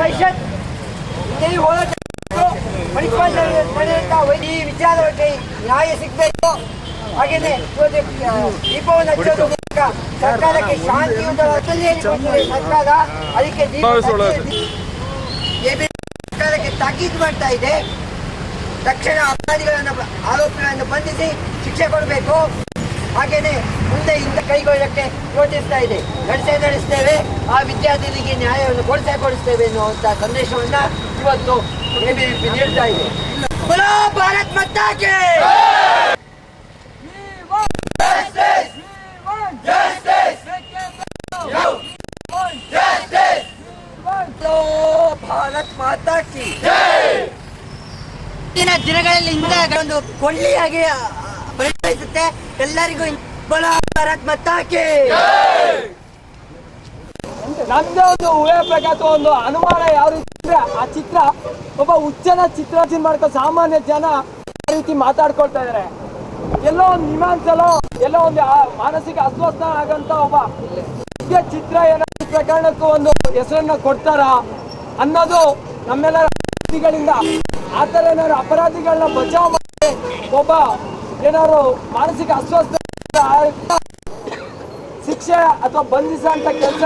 ಪರಿಷತ್. ಇಲ್ಲಿ ಹೋರಾಟ ಮಣಿಪಾಲದಲ್ಲಿ ನಡೆಯುವಂತಹ ಈ ವಿಚಾರಕ್ಕೆ ನ್ಯಾಯ ಸಿಗಬೇಕು. ಹಾಗೇನೆ ಇವತ್ತು ದೀಪವನ್ನು ಹಚ್ಚೋದು ಮೂಲಕ ಸರ್ಕಾರಕ್ಕೆ ಶಾಂತಿಯುತ ಸರ್ಕಾರ ಅದಕ್ಕೆ ಸರ್ಕಾರಕ್ಕೆ ತಾಕೀತು ಮಾಡ್ತಾ ಇದೆ. ತಕ್ಷಣ ಅಪರಾಧಿಗಳನ್ನು ಆರೋಪಿಗಳನ್ನು ಬಂಧಿಸಿ ಶಿಕ್ಷೆ ಕೊಡಬೇಕು. ಹಾಗೇನೆ ಮುಂದೆ ಇಂದ ಕೈಗೊಳ್ಳಕ್ಕೆ ಯೋಚಿಸ್ತಾ ಇದೆ. ನಡೆಸೇ ನಡೆಸ್ತೇವೆ. ಆ ವಿದ್ಯಾರ್ಥಿನಿಗೆ ನ್ಯಾಯವನ್ನು ಕೊಡಿಸೇ ಕೊಡಿಸ್ತೇವೆ ಎನ್ನುವಂತಹ ಸಂದೇಶವನ್ನ ಇವತ್ತು ಎಬಿವಿಪಿ ನೀಡ್ತಾ ಇದೆ. ಭಾರತ್ ದಿನಗಳಲ್ಲಿ ಇಂದ ಒಂದು ಕೊಳ್ಳಿಯಾಗಿ ಆ, ಪರಿಣಮಿಸುತ್ತೆ ಎಲ್ಲರಿಗೂ ಬಲ ಭಾರತ್ ಮತ್ತಾಕಿ ನಮ್ದೇ ಒಂದು ಊಹೆ ಪ್ರಕಾಶ ಒಂದು ಅನುಮಾನ ಯಾವ ರೀತಿ ಆ ಚಿತ್ರ ಒಬ್ಬ ಹುಚ್ಚನ ಚಿತ್ರ ಮಾಡ್ಕೊ ಸಾಮಾನ್ಯ ಜನ ಆ ರೀತಿ ಮಾತಾಡ್ಕೊಳ್ತಾ ಇದಾರೆ. ಎಲ್ಲೋ ಒಂದು ನಿಮಾನ್ಸಲೋ ಎಲ್ಲೋ ಒಂದು ಮಾನಸಿಕ ಅಸ್ವಸ್ಥ ಆಗಂತ ಒಬ್ಬ ಚಿತ್ರ ಏನಾದ್ರು ಪ್ರಕರಣಕ್ಕೂ ಒಂದು ಹೆಸರನ್ನ ಕೊಡ್ತಾರ ಅನ್ನೋದು ನಮ್ಮೆಲ್ಲರ ಅಪರಾಧಿಗಳಿಂದ ಆ ಥರ ಏನಾದ್ರು ಅಪರಾಧಿಗಳನ್ನ ಬಚಾವ್ ಮಾಡಿ ಒಬ್ಬ ಏನಾದ್ರು ಮಾನಸಿಕ ಅಸ್ವಸ್ಥ ಶಿಕ್ಷೆ ಅಥವಾ ಬಂಧಿಸುವಂತ ಕೆಲಸ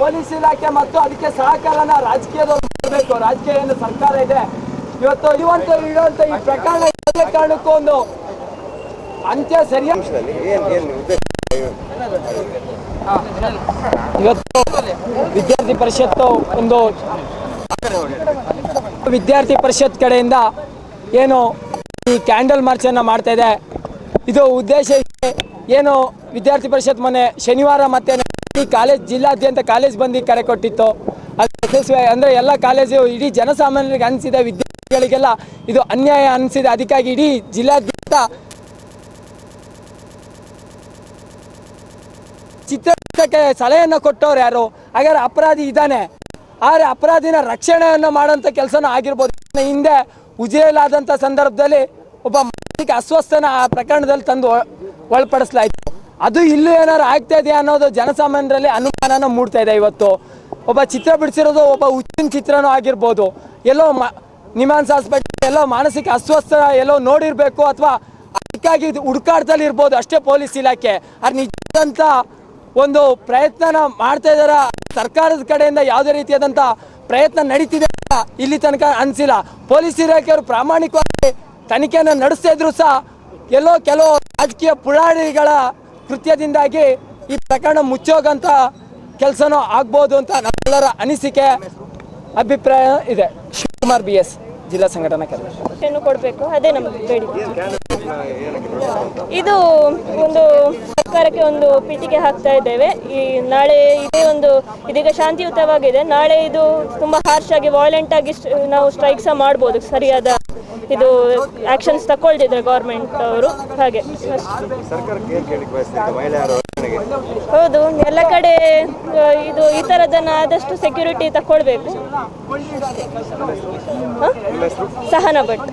ಪೊಲೀಸ್ ಇಲಾಖೆ ಮತ್ತು ಅದಕ್ಕೆ ಸಹಕಾರನ ರಾಜಕೀಯದವ್ರು ಮಾಡಬೇಕು. ರಾಜಕೀಯ ಏನು ಸರ್ಕಾರ ಇದೆ. ಇವತ್ತು ಇರುವಂತ ಇರುವಂತ ಈ ಪ್ರಕರಣ ಯಾವುದೇ ಕಾರಣಕ್ಕೂ ಒಂದು ಅಂತ್ಯ ಸರಿಯಾಗಿ ಇವತ್ತು ವಿದ್ಯಾರ್ಥಿ ಪರಿಷತ್ತು ಒಂದು ವಿದ್ಯಾರ್ಥಿ ಪರಿಷತ್ ಕಡೆಯಿಂದ ಏನು ಈ ಕ್ಯಾಂಡಲ್ ಮಾರ್ಚನ್ನು ಮಾಡ್ತಾ ಇದೆ. ಇದು ಉದ್ದೇಶ ಏನು ವಿದ್ಯಾರ್ಥಿ ಪರಿಷತ್ ಮೊನ್ನೆ ಶನಿವಾರ ಮತ್ತೆ ಈ ಕಾಲೇಜ್ ಜಿಲ್ಲಾದ್ಯಂತ ಕಾಲೇಜ್ ಬಂದು ಕರೆ ಕೊಟ್ಟಿತ್ತು. ಅದು ಯಶಸ್ವಿ ಅಂದರೆ ಎಲ್ಲ ಕಾಲೇಜು ಇಡೀ ಜನಸಾಮಾನ್ಯರಿಗೆ ಅನಿಸಿದೆ ವಿದ್ಯಾರ್ಥಿಗಳಿಗೆಲ್ಲ ಇದು ಅನ್ಯಾಯ ಅನಿಸಿದೆ ಅದಕ್ಕಾಗಿ ಇಡೀ ಜಿಲ್ಲಾದ್ಯಂತ ಚಿತ್ರಕ್ಕೆ ಸಲಹೆಯನ್ನ ಕೊಟ್ಟವ್ರು ಯಾರು? ಹಾಗಾದ್ರೆ ಅಪರಾಧಿ ಇದ್ದಾನೆ. ಆದರೆ ಅಪರಾಧಿನ ರಕ್ಷಣೆಯನ್ನು ಮಾಡುವಂತ ಕೆಲಸನೂ ಆಗಿರ್ಬೋದು. ಹಿಂದೆ ಉಜಿರೆಲಾದಂಥ ಸಂದರ್ಭದಲ್ಲಿ ಒಬ್ಬ ಮಾನಸಿಕ ಅಸ್ವಸ್ಥನ ಆ ಪ್ರಕರಣದಲ್ಲಿ ತಂದು ಒಳಪಡಿಸಲಾಯಿತು. ಅದು ಇಲ್ಲೂ ಏನಾರು ಆಗ್ತಾ ಇದೆಯಾ ಅನ್ನೋದು ಜನಸಾಮಾನ್ಯರಲ್ಲಿ ಅನುಮಾನನ ಮೂಡ್ತಾ ಇದೆ ಇವತ್ತು. ಒಬ್ಬ ಚಿತ್ರ ಬಿಡಿಸಿರೋದು ಒಬ್ಬ ಹುಚ್ಚಿನ ಚಿತ್ರನೂ ಆಗಿರ್ಬೋದು. ಎಲ್ಲೋ ಮ, ನಿಮಾನ್ಸ್ ಹಾಸ್ಪಿಟಲ್, ಎಲ್ಲೋ ಮಾನಸಿಕ ಅಸ್ವಸ್ಥ, ಎಲ್ಲೋ ನೋಡಿರಬೇಕು ಅಥವಾ ಅದಕ್ಕಾಗಿ ಇದು ಹುಡುಕಾಟದಲ್ಲಿ ಇರ್ಬೋದು ಅಷ್ಟೇ ಪೊಲೀಸ್ ಇಲಾಖೆ. ಅದು ನಿಜವಾದಂಥ ಒಂದು ಪ್ರಯತ್ನನ ಮಾಡ್ತಾ ಇದ್ದಾರ ಸರ್ಕಾರದ ಕಡೆಯಿಂದ ಯಾವುದೇ ರೀತಿಯಾದಂಥ ಪ್ರಯತ್ನ ನಡೀತಿದೆ ಇಲ್ಲಿ ತನಕ ಅನಿಸಿಲ್ಲ. ಪೊಲೀಸ್ ಇಲಾಖೆಯವರು ಪ್ರಾಮಾಣಿಕವಾಗಿ ತನಿಖೆಯನ್ನು ನಡೆಸ್ತಾ ಇದ್ರು ಸಹ ಎಲ್ಲೋ ಕೆಲವು ರಾಜಕೀಯ ಪುರಾಣಿಗಳ ಕೃತ್ಯದಿಂದಾಗಿ ಈ ಪ್ರಕರಣ ಮುಚ್ಚೋಗಂತ ಕೆಲಸನೂ ಆಗ್ಬೋದು ಅಂತ ನಮ್ಮೆಲ್ಲರ ಅನಿಸಿಕೆ, ಅಭಿಪ್ರಾಯ ಇದೆ. ಶಿವಕುಮಾರ್ ಬಿ ಎಸ್ ಜಿಲ್ಲಾ ಸಂಘಟನಾ ಕೊಡಬೇಕು, ಅದೇ ಇದು ಒಂದು ಸರ್ಕಾರಕ್ಕೆ ಒಂದು ಪೀಠಿಗೆ ಹಾಕ್ತಾ ಇದ್ದೇವೆ. ಈ ನಾಳೆ ಇದೇ ಒಂದು ಇದೀಗ ಶಾಂತಿಯುತವಾಗಿದೆ. ನಾಳೆ ಇದು ತುಂಬಾ ಹಾರ್ಶ್ ಆಗಿ ವಾಯ್ಲೆಂಟ್ ಆಗಿ ನಾವು ಸ್ಟ್ರೈಕ್ ಸಹ ಮಾಡ್ಬೋದು, ಸರಿಯಾದ ಇದು ಆಕ್ಷನ್ಸ್ ತಕೊಳ್ತಿದ್ರೆ ಗೌರ್ಮೆಂಟ್ ಅವರು, ಹಾಗೆ ಹೌದು, ಎಲ್ಲ ಕಡೆ ಇದು ಈ ತರದನ್ನ ಆದಷ್ಟು ಸೆಕ್ಯೂರಿಟಿ ತಕೊಳ್ಬೇಕು. ಸಹನ ಭಟ್.